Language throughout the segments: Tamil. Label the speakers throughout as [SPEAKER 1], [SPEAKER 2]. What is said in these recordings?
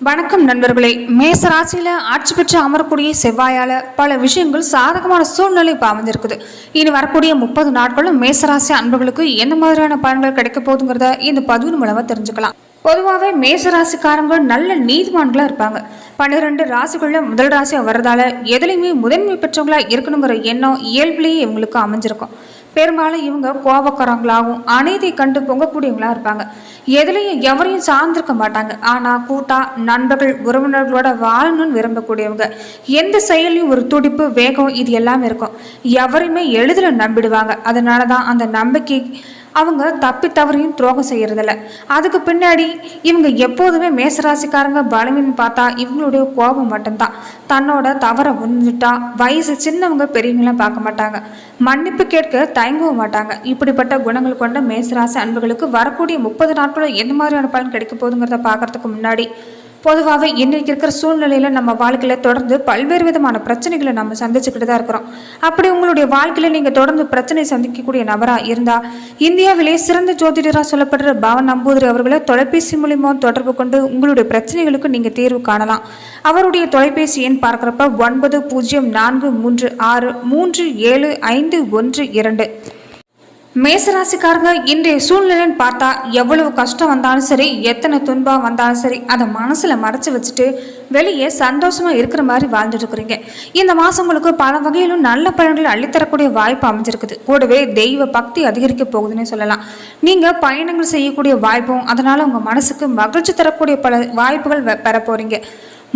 [SPEAKER 1] வணக்கம் நண்பர்களே. மேச ராசியில் ஆட்சி பெற்று அமரக்கூடிய செவ்வாயால் பல விஷயங்கள் சாதகமான சூழ்நிலை இப்போ அமைஞ்சிருக்குது இனி வரக்கூடிய முப்பது நாட்களும் மேசராசி அன்பர்களுக்கு எந்த மாதிரியான பலன்கள் கிடைக்க போகுதுங்கிறத இந்த பதிவு மூலமாக தெரிஞ்சுக்கலாம். பொதுவாகவே மேசராசிக்காரங்க நல்ல நீதிமான்களாக இருப்பாங்க. பன்னிரெண்டு ராசிகளில் முதல் ராசியாக வர்றதால எதுலையுமே முதன்மை பெற்றவங்களாக இருக்கணுங்கிற எண்ணம் இயல்பிலேயே இவங்களுக்கு அமைஞ்சிருக்கும். பெரும்பாலும் இவங்க கோபக்காரங்களாகவும் அநீதி கண்டு பொங்கக்கூடியவங்களா இருப்பாங்க. எதுலையும் எவரையும் சார்ந்திருக்க மாட்டாங்க. ஆனால் கூட்டா நண்பர்கள் உறவினர்களோட வாழணும்னு விரும்பக்கூடியவங்க. எந்த செயலையும் ஒரு துடிப்பு வேகம் இது எல்லாமே இருக்கும். எவரையுமே எளிதில் நம்பிடுவாங்க. அதனால தான் அந்த நம்பிக்கை அவங்க தப்பி தவறையும் துரோகம் செய்கிறதில்ல அதுக்கு பின்னாடி இவங்க எப்போதுமே மேசராசிக்காரங்க பலவீனம் பார்த்தா இவங்களுடைய கோபம் மட்டும்தான். தன்னோட தவறை உணர்ந்துட்டா வயசு சின்னவங்க பெரியவங்களாம் பார்க்க மாட்டாங்க. மன்னிப்பு கேட்க தயங்கவும் மாட்டாங்க. இப்படிப்பட்ட குணங்கள் கொண்ட மேசராசி அன்புகளுக்கு வரக்கூடிய முப்பது நாட்களும் எந்த மாதிரியான பலன் கிடைக்க போகுதுங்கிறத பார்க்கறதுக்கு முன்னாடி பொதுவாகவே இன்றைக்கி இருக்கிற சூழ்நிலையில் நம்ம வாழ்க்கையில் தொடர்ந்து பல்வேறு விதமான பிரச்சனைகளை நம்ம சந்திச்சுக்கிட்டு தான் இருக்கிறோம். அப்படி உங்களுடைய வாழ்க்கையில் நீங்கள் தொடர்ந்து பிரச்சனை சந்திக்கக்கூடிய நபராக இருந்தால் இந்தியாவிலே சிறந்த ஜோதிடராக சொல்லப்படுற பவன் நம்பூதிரி அவர்களை தொலைபேசி மூலியமாக தொடர்பு கொண்டு உங்களுடைய பிரச்சனைகளுக்கு நீங்கள் தீர்வு காணலாம். அவருடைய தொலைபேசி எண் பார்க்குறப்ப ஒன்பது பூஜ்ஜியம் நான்கு மூன்று ஆறு மூன்று ஏழு ஐந்து ஒன்று இரண்டு. மேசராசிக்காரங்க இன்றைய சூழ்நிலைன்னு பார்த்தா எவ்வளவு கஷ்டம் வந்தாலும் சரி எத்தனை துன்பம் வந்தாலும் சரி அதை மனசில் மறைச்சி வச்சுட்டு வெளியே சந்தோஷமாக இருக்கிற மாதிரி வாழ்ந்துட்டு இருக்கிறீங்க இந்த மாதம் உங்களுக்கு பல வகையிலும் நல்ல பலன்கள் அள்ளித்தரக்கூடிய வாய்ப்பு அமைஞ்சிருக்குது. கூடவே தெய்வ பக்தி அதிகரிக்க போகுதுன்னு சொல்லலாம். நீங்கள் பயணங்கள் செய்யக்கூடிய வாய்ப்பும் அதனால் உங்கள் மனசுக்கு மகிழ்ச்சி தரக்கூடிய பல வாய்ப்புகள் வெ- பெற போகிறீங்க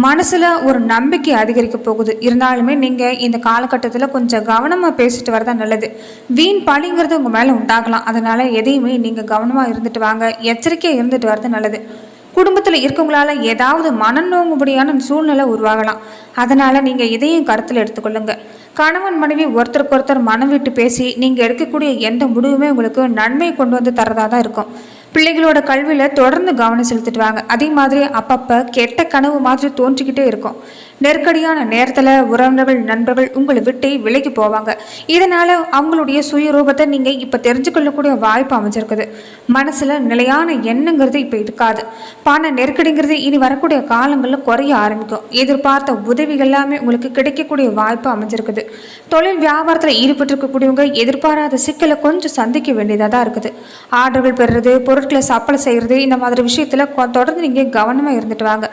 [SPEAKER 1] மனசில் ஒரு நம்பிக்கை அதிகரிக்க போகுது. இருந்தாலுமே நீங்கள் இந்த காலகட்டத்தில் கொஞ்சம் கவனமாக பேசிட்டு வரதா நல்லது. வீண் பழிங்கிறது உங்கள் மேலே உண்டாகலாம். அதனால் எதையுமே நீங்கள் கவனமாக இருந்துட்டு வாங்க. எச்சரிக்கையாக இருந்துட்டு வரது நல்லது. குடும்பத்தில் இருக்கவங்களால ஏதாவது மனநோங்கும்படியான சூழ்நிலை உருவாகலாம். அதனால் நீங்கள் இதையும் கருத்தில் எடுத்துக்கொள்ளுங்க. கணவன் மனைவி ஒருத்தருக்கு ஒருத்தர் மனம் விட்டு பேசி நீங்கள் எடுக்கக்கூடிய எந்த முடிவுமே உங்களுக்கு நன்மை கொண்டு வந்து தரதாக தான் இருக்கும். பிள்ளைகளோட கல்வியில் தொடர்ந்து கவனம் செலுத்திட்டு வாங்க. அதே மாதிரி அப்பப்போ கெட்ட கனவு மாதிரி தோன்றிக்கிட்டே இருக்கும். நெருக்கடியான நேரத்தில் உறவினர்கள் நண்பர்கள் உங்களை விட்டு விலகி போவாங்க. இதனால் அவங்களுடைய சுயரூபத்தை நீங்கள் இப்போ தெரிஞ்சுக்கொள்ளக்கூடிய வாய்ப்பு அமைஞ்சிருக்குது. மனசில் நிலையான எண்ணங்கிறது இப்போ இருக்காது. பண நெருக்கடிங்கிறது இனி வரக்கூடிய காலங்களில் குறைய ஆரம்பிக்கும். எதிர்பார்த்த உதவிகள் எல்லாமே உங்களுக்கு கிடைக்கக்கூடிய வாய்ப்பு அமைஞ்சிருக்குது. தொழில் வியாபாரத்தில் ஈடுபட்டிருக்கக்கூடியவங்க எதிர்பாராத சிக்கலை கொஞ்சம் சந்திக்க வேண்டியதாக தான் இருக்குது. ஆர்டர்கள் பெறுறது பொருட்களை சப்ளை செய்கிறது இந்த மாதிரி விஷயத்தில் தொடர்ந்து நீங்கள் கவனமாக இருந்துட்டு வாங்க.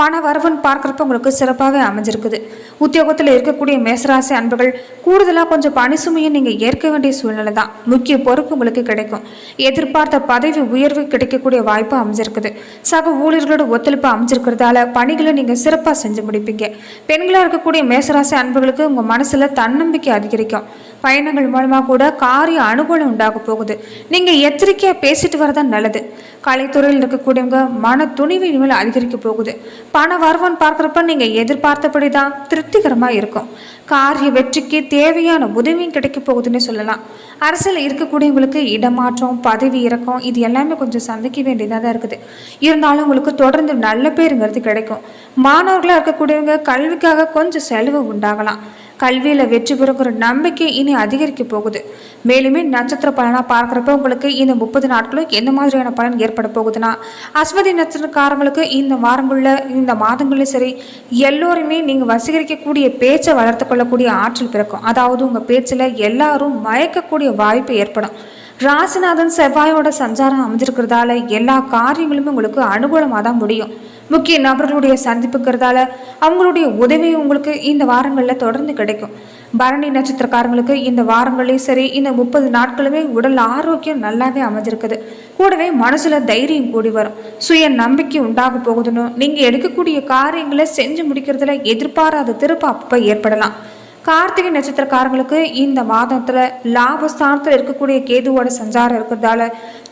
[SPEAKER 1] பண வரவுன்னு பார்க்குறப்ப உங்களுக்கு சிறப்பாக சிறப்பாகவே அமைஞ்சிருக்குது. உத்தியோகத்தில் இருக்கக்கூடிய மேசராசி அன்புகள் கூடுதலாக கொஞ்சம் பணிசுமையை நீங்கள் ஏற்க வேண்டிய சூழ்நிலை தான். முக்கிய பொறுப்பு உங்களுக்கு கிடைக்கும். எதிர்பார்த்த பதவி உயர்வு கிடைக்கக்கூடிய வாய்ப்பு அமைஞ்சிருக்குது. சக ஊழியர்களோட ஒத்துழைப்பு அமைஞ்சிருக்கிறதால பணிகளை நீங்கள் சிறப்பாக செஞ்சு முடிப்பீங்க. பெண்களாக இருக்கக்கூடிய மேசராசி அன்புகளுக்கு உங்கள் மனசில் தன்னம்பிக்கை அதிகரிக்கும். பயணங்கள் மூலமாக கூட காரிய அனுகூலம் உண்டாக போகுது. நீங்கள் எச்சரிக்கையாக பேசிட்டு வரதான் நல்லது. கலைத்துறையில் இருக்கக்கூடியவங்க மன துணிவு இனிமேல் அதிகரிக்க போகுது. பண வருவான்னு பார்க்குறப்ப நீங்கள் எதிர்ப்பு தான் திருப்திகரமாக இருக்கும். காரிய வெற்றிக்கு தேவையான உதவியும் கிடைக்க போகுதுன்னு சொல்லலாம். அரசியல் இருக்கக்கூடியவங்களுக்கு இடமாற்றம் பதவி இறக்கம் இது எல்லாமே கொஞ்சம் சந்திக்க வேண்டியதாக தான் இருக்குது. இருந்தாலும் உங்களுக்கு தொடர்ந்து நல்ல பேருங்கிறது கிடைக்கும். மாணவர்களாக இருக்கக்கூடியவங்க கல்விக்காக கொஞ்சம் செலவு உண்டாகலாம். கல்வியில் வெற்றி பெறுங்கிற நம்பிக்கை இனி அதிகரிக்க போகுது. மேலுமே நட்சத்திர பலனாக பார்க்குறப்ப உங்களுக்கு இந்த முப்பது நாட்களும் எந்த மாதிரியான பலன் ஏற்பட போகுதுன்னா அஸ்வதி நட்சத்திரக்காரங்களுக்கு இந்த வாரங்களில் இந்த மாதங்களில் சரி எல்லோருமே நீங்கள் வசீகரிக்கக்கூடிய பேச்சை வளர்த்து கொள்ளக்கூடிய ஆற்றல் பிறக்கும். அதாவது உங்கள் பேச்சில் எல்லாரும் மயக்கக்கூடிய வாய்ப்பு ஏற்படும். ராசிநாதன் செவ்வாயோட சஞ்சாரம் அமைஞ்சிருக்கிறதால எல்லா காரியங்களுமே உங்களுக்கு அனுகூலமாக தான் முடியும். முக்கிய நபர்களுடைய சந்திப்புக்கிறதால அவங்களுடைய உதவி உங்களுக்கு இந்த வாரங்களில் தொடர்ந்து கிடைக்கும். பரணி நட்சத்திரக்காரங்களுக்கு இந்த வாரங்களையும் சரி இந்த முப்பது நாட்களுமே உடல் ஆரோக்கியம் நல்லாவே அமைஞ்சிருக்குது. கூடவே மனசுல தைரியம் கூடி வரும். சுய நம்பிக்கை உண்டாக போகுதுன்னு நீங்க எடுக்கக்கூடிய காரியங்களை செஞ்சு முடிக்கிறதுல எதிர்பாராத திருப்ப அப்போ ஏற்படலாம். கார்த்திகை நட்சத்திரக்காரங்களுக்கு இந்த மாதத்தில் லாபஸ்தானத்தில் இருக்கக்கூடிய கேதுவோட சஞ்சாரம் இருக்கிறதால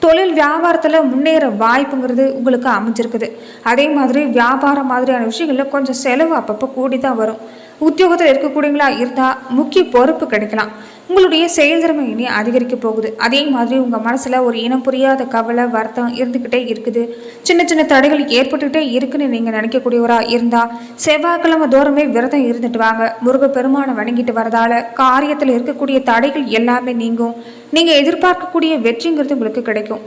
[SPEAKER 1] தொழில் வியாபாரத்தில் முன்னேற வாய்ப்புங்கிறது உங்களுக்கு அமைஞ்சிருக்குது. அதே மாதிரி வியாபாரம் மாதிரியான விஷயங்களில் கொஞ்சம் செலவு அப்பப்போ கூடி தான் வரும். உத்தியோகத்தில் இருக்கக்கூடியங்களா இருந்தால் முக்கிய பொறுப்பு கிடைக்கலாம். உங்களுடைய செயல்திறமை இனி அதிகரிக்க போகுது. அதே மாதிரி உங்கள் மனசில் ஒரு இனம் புரியாத கவலை வருத்தம் இருந்துக்கிட்டே இருக்குது. சின்ன சின்ன தடைகள் ஏற்பட்டுக்கிட்டே இருக்குன்னு நீங்கள் நினைக்கக்கூடியவராக இருந்தால் செவ்வாய்க்கிழமை தூரமே விரதம் இருந்துட்டு வாங்க. முருகப்பெருமானை வணங்கிட்டு வரதால காரியத்தில் இருக்கக்கூடிய தடைகள் எல்லாமே நீங்கும். நீங்கள் எதிர்பார்க்கக்கூடிய வெற்றிங்கிறது உங்களுக்கு கிடைக்கும்.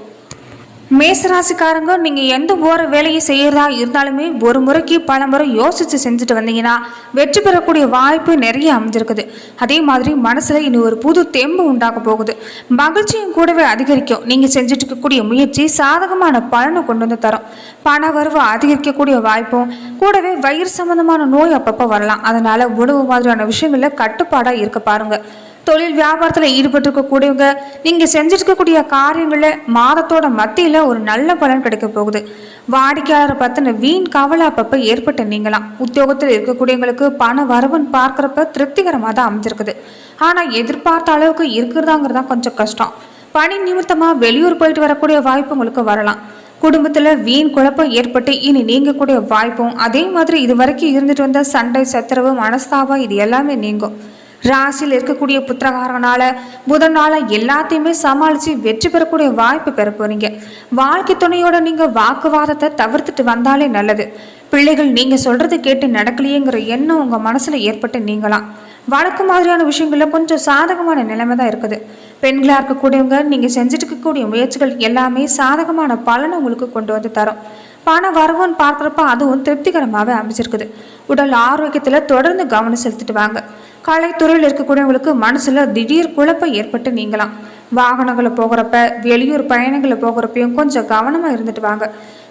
[SPEAKER 1] மேசராசிக்காரங்க நீங்கள் எந்த ஓர வேலையை செய்கிறதா இருந்தாலுமே ஒரு முறைக்கு பல முறை யோசித்து செஞ்சுட்டு வந்தீங்கன்னா வெற்றி பெறக்கூடிய வாய்ப்பு நிறைய அமைஞ்சிருக்குது. அதே மாதிரி மனசில் இனி ஒரு புது தெம்பு உண்டாக போகுது. மகிழ்ச்சியும் கூடவே அதிகரிக்கும். நீங்கள் செஞ்சுட்டு இருக்கக்கூடிய முயற்சி சாதகமான பலனை கொண்டு வந்து தரும். பண வரவு அதிகரிக்கக்கூடிய வாய்ப்பும் கூடவே வயிறு சம்பந்தமான நோய் அப்பப்போ வரலாம். அதனால் உணவு மாதிரியான விஷயங்களில் கட்டுப்பாடாக இருக்க பாருங்கள் தொழில் வியாபாரத்தில் ஈடுபட்டிருக்கக்கூடியவங்க நீங்கள் செஞ்சிருக்கக்கூடிய காரியங்களில் மாதத்தோட மத்தியில் ஒரு நல்ல பலன் கிடைக்க போகுது. வாடிக்கையாளரை பற்றின வீண் கவலை அப்பப்போ ஏற்பட்ட நீங்களாம் உத்தியோகத்தில் இருக்கக்கூடியவங்களுக்கு பண வரவுன்னு பார்க்குறப்ப திருப்திகரமாக தான் அமைஞ்சிருக்குது. ஆனால் எதிர்பார்த்த அளவுக்கு இருக்கிறதாங்கிறது தான் கொஞ்சம் கஷ்டம். பணி நிமித்தமாக வெளியூர் போயிட்டு வரக்கூடிய வாய்ப்பு உங்களுக்கு வரலாம். குடும்பத்தில் வீண் குழப்பம் ஏற்பட்டு இனி நீங்கக்கூடிய வாய்ப்பும் அதே மாதிரி இது வரைக்கும் இருந்துட்டு வந்த சண்டை சச்சரவு மனஸ்தாபம் இது எல்லாமே நீங்கும். ராசியில் இருக்கக்கூடிய புத்திரகாரனால புதனால எல்லாத்தையுமே சமாளித்து வெற்றி பெறக்கூடிய வாய்ப்பு பெற போறீங்க. வாழ்க்கை துணையோட நீங்கள் வாக்குவாதத்தை தவிர்த்துட்டு வந்தாலே நல்லது. பிள்ளைகள் நீங்கள் சொல்றது கேட்டு நடக்கலையேங்கிற எண்ணம் உங்கள் மனசில் ஏற்பட்டு நீங்களாம் வழக்கு மாதிரியான விஷயங்களில் கொஞ்சம் சாதகமான நிலைமை தான் இருக்குது. பெண்களாக இருக்கக்கூடியவங்க நீங்கள் செஞ்சுட்டு இருக்கக்கூடிய முயற்சிகள் எல்லாமே சாதகமான பலனை உங்களுக்கு கொண்டு வந்து தரும். பண வரவுன்னு பார்க்குறப்ப அதுவும் திருப்திகரமாகவே அமைச்சிருக்குது உடல் ஆரோக்கியத்தில் தொடர்ந்து கவனம் செலுத்திட்டு வாங்க. கலைத்துறையில் இருக்கக்கூடியவங்களுக்கு மனசில் திடீர் குழப்பம் ஏற்பட்டு நீங்களாம் வாகனங்களில் போகிறப்ப வெளியூர் பயணங்களில் போகிறப்பையும் கொஞ்சம் கவனமாக இருந்துட்டு வாங்க.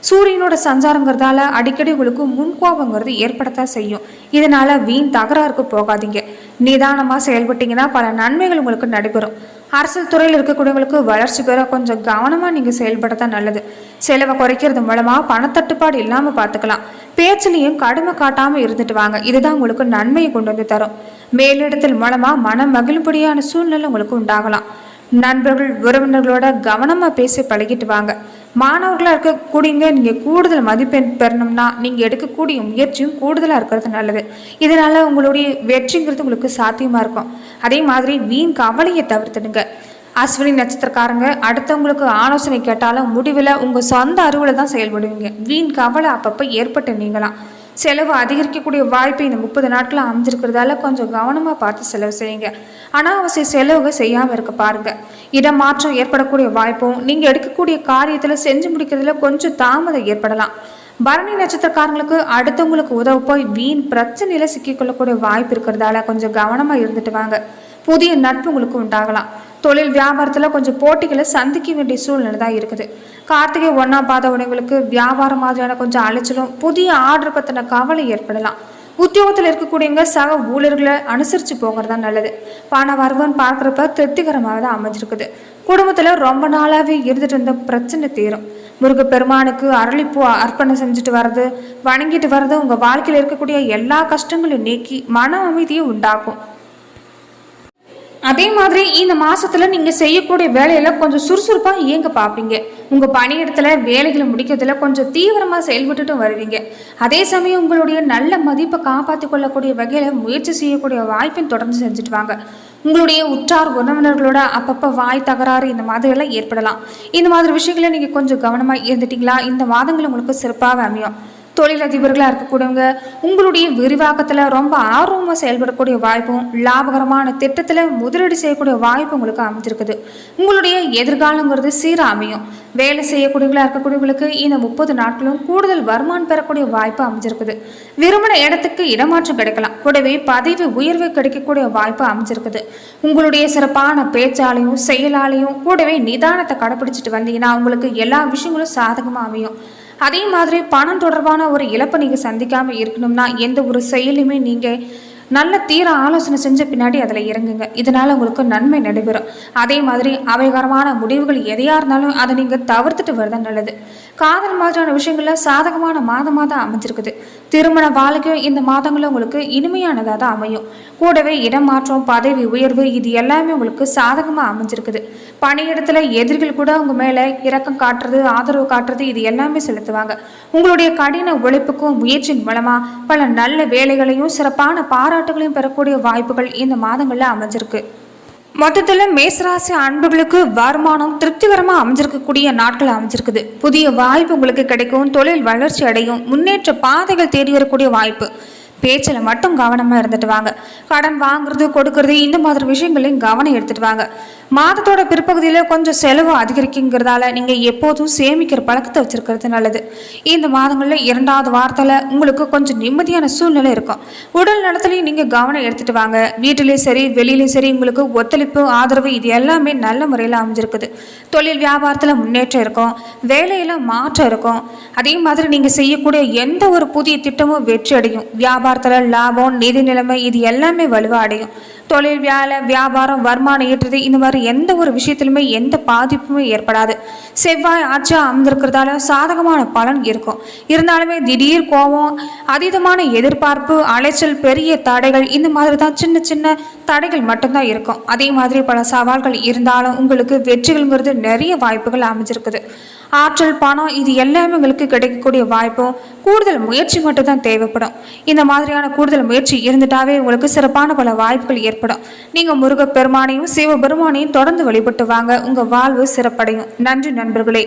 [SPEAKER 1] சூரியனோட சஞ்சாரங்கிறதால அடிக்கடி உங்களுக்கு முன்கோபங்கிறது ஏற்படத்தான் செய்யும். இதனால வீண் தகராறுக்கு போகாதீங்க. நிதானமாக செயல்பட்டீங்கன்னா பல நன்மைகள் உங்களுக்கு நடைபெறும். அரசியல் துறையில் இருக்கக்கூடியவங்களுக்கு வளர்ச்சி பெற கொஞ்சம் கவனமாக நீங்கள் செயல்படத்தான் நல்லது. செலவை குறைக்கிறது மூலமாக பணத்தட்டுப்பாடு இல்லாமல் பார்த்துக்கலாம் பேச்சிலையும் கடுமை காட்டாமல் இருந்துட்டு வாங்க. இதுதான் உங்களுக்கு நன்மையை கொண்டு வந்து தரும். மேலிடத்தில் மூலமாக மனம் மகிழும்படியான சூழ்நிலை உங்களுக்கு உண்டாகலாம். நண்பர்கள் உறவினர்களோட கவனமாக பேசி பழகிட்டு வாங்க. மாணவர்களாக இருக்கக்கூடியங்க நீங்கள் கூடுதல் மதிப்பெண் பெறணும்னா நீங்கள் எடுக்கக்கூடிய முயற்சியும் கூடுதலாக இருக்கிறது நல்லது. இதனால் உங்களுடைய வெற்றிங்கிறது உங்களுக்கு சாத்தியமாக இருக்கும். அதே மாதிரி வீண் கவலையை தவிர்த்துடுங்க. அஸ்வினி நட்சத்திரக்காரங்க அடுத்தவங்களுக்கு ஆலோசனை கேட்டாலும் முடிவில் உங்கள் சொந்த அறிவில் தான் செயல்படுவீங்க. வீண் கவலை அப்பப்போ ஏற்பட்டு நீங்களாம் செலவு அதிகரிக்கக்கூடிய வாய்ப்பு இந்த முப்பது நாட்கள் அமைஞ்சிருக்கிறதால கொஞ்சம் கவனமாக பார்த்து செலவு செய்யுங்க. அனாவசிய செலவுகள் செய்யாமல் இருக்க பாருங்கள் இடமாற்றம் ஏற்படக்கூடிய வாய்ப்பும் நீங்கள் எடுக்கக்கூடிய காரியத்தில் செஞ்சு முடிக்கிறதுல கொஞ்சம் தாமதம் ஏற்படலாம். பரணி நட்சத்திரக்காரங்களுக்கு அடுத்தவங்களுக்கு உதவ போய் வீண் பிரச்சனையில் சிக்கிக்கொள்ளக்கூடிய வாய்ப்பு இருக்கிறதால கொஞ்சம் கவனமாக இருந்துட்டு வாங்க. புதிய நட்பு உங்களுக்கு உண்டாகலாம். தொழில் வியாபாரத்தில் கொஞ்சம் போட்டிகளை சந்திக்க வேண்டிய சூழ்நிலை தான் இருக்குது. கார்த்திகை ஒன்றா பாதவனைங்களுக்கு வியாபாரம் மாதிரியான கொஞ்சம் அலைச்சலும் புதிய ஆர்டர் பற்றின கவலை ஏற்படலாம். உத்தியோகத்தில் இருக்கக்கூடியவங்க சக ஊழியர்களை அனுசரித்து போகிறது தான் நல்லது. பண வருவன் பார்க்குறப்ப திருப்திகரமாக தான் அமைஞ்சிருக்குது. குடும்பத்தில் ரொம்ப நாளாகவே இருந்துட்டு இருந்த பிரச்சனை தீரும். முருகப்பெருமானுக்கு அரளிப்பூ அர்ப்பணம் செஞ்சுட்டு வர்றது வணங்கிட்டு வர்றது உங்கள் வாழ்க்கையில் இருக்கக்கூடிய எல்லா கஷ்டங்களையும் நீக்கி மன அமைதியை உண்டாக்கும். அதே மாதிரி இந்த மாசத்துல நீங்க செய்யக்கூடிய வேலையில கொஞ்சம் சுறுசுறுப்பா இயங்க பார்ப்பீங்க உங்க பணியிடத்துல வேலைகளை முடிக்கிறதுல கொஞ்சம் தீவிரமா செயல்பட்டுட்டும் வருவீங்க. அதே சமயம் உங்களுடைய நல்ல மதிப்பை காப்பாற்றி கொள்ளக்கூடிய வகையில முயற்சி செய்யக்கூடிய வாய்ப்பையும் தொடர்ந்து செஞ்சுட்டு வாங்க. உங்களுடைய உற்றார் உறவினர்களோட அப்பப்போ வாய் தகராறு இந்த மாதிரி எல்லாம் ஏற்படலாம். இந்த மாதிரி விஷயங்களை நீங்கள் கொஞ்சம் கவனமாக இருந்துட்டீங்களா? இந்த மாதங்கள் உங்களுக்கு சிறப்பாக அமையும். தொழிலதிபர்களாக இருக்கக்கூடியவங்க உங்களுடைய விரிவாக்கத்தில் ரொம்ப ஆர்வமாக செயல்படக்கூடிய வாய்ப்பும் லாபகரமான திட்டத்தில் முதலீடு செய்யக்கூடிய வாய்ப்பு உங்களுக்கு அமைஞ்சிருக்குது. உங்களுடைய எதிர்காலங்கிறது சீராக அமையும் வேலை செய்யக்கூடியவங்களாக இருக்கக்கூடியவங்களுக்கு இந்த முப்பது நாட்களும் கூடுதல் வருமானம் பெறக்கூடிய வாய்ப்பு அமைஞ்சிருக்குது. விரும்பின இடத்துக்கு இடமாற்றம் கிடைக்கலாம். கூடவே பதவி உயர்வு கிடைக்கக்கூடிய வாய்ப்பு அமைஞ்சிருக்குது. உங்களுடைய சிறப்பான பேச்சாலையும் செயலாலையும் கூடவே நிதானத்தை கடைப்பிடிச்சிட்டு வந்தீங்கன்னா உங்களுக்கு எல்லா விஷயங்களும் சாதகமாக அமையும். அதே மாதிரி பணம் தொடர்பான ஒரு இழப்பை நீங்கள் சந்திக்காமல் இருக்கணும்னா எந்த ஒரு செயலுமே நீங்கள் நல்ல தீர ஆலோசனை செஞ்ச பின்னாடி அதில் இறங்குங்க. இதனால் உங்களுக்கு நன்மை நடைபெறும். அதே மாதிரி அபயகரமான முடிவுகள் எதையாக இருந்தாலும் அதை நீங்கள் தவிர்த்துட்டு வரதான் நல்லது. காதல் மாதிரியான விஷயங்களில் சாதகமான மாதமாக தான் அமைஞ்சிருக்குது. திருமண வாழ்க்கையும் இந்த மாதங்களும் உங்களுக்கு இனிமையானதாக தான் அமையும். கூடவே இடமாற்றம் பதவி உயர்வு இது எல்லாமே உங்களுக்கு சாதகமாக அமைஞ்சிருக்குது. பணியிடத்தில் எதிரிகள் கூட உங்கள் மேலே இரக்கம் காட்டுறது ஆதரவு காட்டுறது இது எல்லாமே செலுத்துவாங்க. உங்களுடைய கடின உழைப்புக்கும் முயற்சியின் மூலமாக பல நல்ல வேலைகளையும் சிறப்பான பாராட்டுகளையும் பெறக்கூடிய வாய்ப்புகள் இந்த மாதங்களில் அமைஞ்சிருக்கு. மொத்தத்தில் மேசராசி அன்புகளுக்கு வருமானம் திருப்திகரமாக அமைஞ்சிருக்கக்கூடிய நாட்கள் அமைஞ்சிருக்குது. புதிய வாய்ப்பு உங்களுக்கு கிடைக்கும். தொழில் வளர்ச்சி அடையும். முன்னேற்ற பாதைகள் தேடி வரக்கூடிய வாய்ப்பு. பேச்சில் மட்டும் கவனமாக இருந்துட்டு வாங்க. கடன் வாங்குறது கொடுக்கறது இந்த மாதிரி விஷயங்களையும் கவனம் எடுத்துட்டு வாங்க. மாதத்தோட பிற்பகுதியில் கொஞ்சம் செலவு அதிகரிக்குங்கிறதால நீங்கள் எப்போதும் சேமிக்கிற பழக்கத்தை வச்சிருக்கிறது நல்லது. இந்த மாதங்களில் இரண்டாவது வாரத்தில் உங்களுக்கு கொஞ்சம் நிம்மதியான சூழ்நிலை இருக்கும். உடல் நலத்துலையும் நீங்கள் கவனம் எடுத்துகிட்டு வாங்க. வீட்டிலையும் சரி வெளியிலையும் சரி உங்களுக்கு ஒத்துழைப்பு ஆதரவு இது எல்லாமே நல்ல முறையில் அமைஞ்சிருக்குது. தொழில் வியாபாரத்தில் முன்னேற்றம் இருக்கும். வேலையில் மாற்றம் இருக்கும். அதே மாதிரி நீங்கள் செய்யக்கூடிய எந்த ஒரு புதிய திட்டமும் வெற்றி அடையும் வியாபாரத்தில் லாபம் நிதி நிலைமை இது எல்லாமே வலுவாக அடையும் தொழில் வேலை வியாபாரம் வருமானம் ஈட்டுறது இந்த மாதிரி எந்த ஒரு விஷயத்திலுமே எந்த பாதிப்புமே ஏற்படாது. செவ்வாய் ஆட்சியாக அமர்ந்திருக்கிறதால சாதகமான பலன் இருக்கும். இருந்தாலுமே திடீர் கோபம் அதீதமான எதிர்பார்ப்பு அலைச்சல் பெரிய தடைகள் இந்த மாதிரி தான் சின்ன சின்ன தடைகள் மட்டும்தான் இருக்கும். அதே மாதிரி பல சவால்கள் இருந்தாலும் உங்களுக்கு வெற்றிகள்ங்கிறது நிறைய வாய்ப்புகள் அமைஞ்சிருக்குது. ஆற்றல் பணம் இது எல்லாமே உங்களுக்கு கிடைக்கக்கூடிய வாய்ப்பும் கூடுதல் முயற்சி மட்டும் தான் தேவைப்படும். இந்த மாதிரியான கூடுதல் முயற்சி இருந்துட்டாவே உங்களுக்கு சிறப்பான பல வாய்ப்புகள் ஏற்படும். நீங்கள் முருகப்பெருமானையும் சிவபெருமானையும் தொடர்ந்து வழிபட்டு வாங்க. உங்கள் வாழ்வு சிறப்படையும். நன்றி நண்பர்களே.